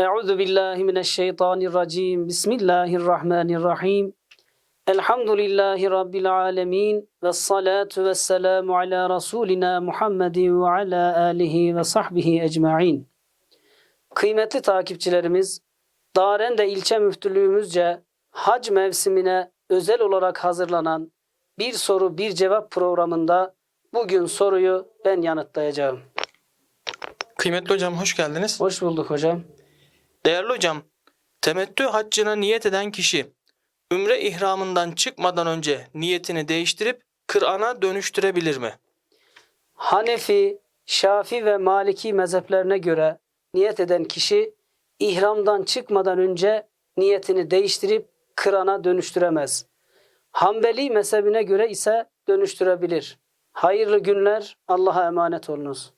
Euzu billahi mineşşeytanirracim. Bismillahirrahmanirrahim. Elhamdülillahi rabbil alamin ve salatu vesselamu ala rasulina Muhammedin ve ala alihi ve sahbihi ecmaîn. Kıymetli takipçilerimiz, Darende ilçe müftülüğümüzce hac mevsimine özel olarak hazırlanan bir soru bir cevap programında bugün soruyu ben yanıtlayacağım. Kıymetli hocam hoş geldiniz. Hoş bulduk hocam. Değerli hocam, temettü haccına niyet eden kişi ümre ihramından çıkmadan önce niyetini değiştirip Kır'an'a dönüştürebilir mi? Hanefi, Şafi ve Maliki mezheplerine göre niyet eden kişi ihramdan çıkmadan önce niyetini değiştirip kırana dönüştüremez. Hanbeli mezhebine göre ise dönüştürebilir. Hayırlı günler, Allah'a emanet olunuz.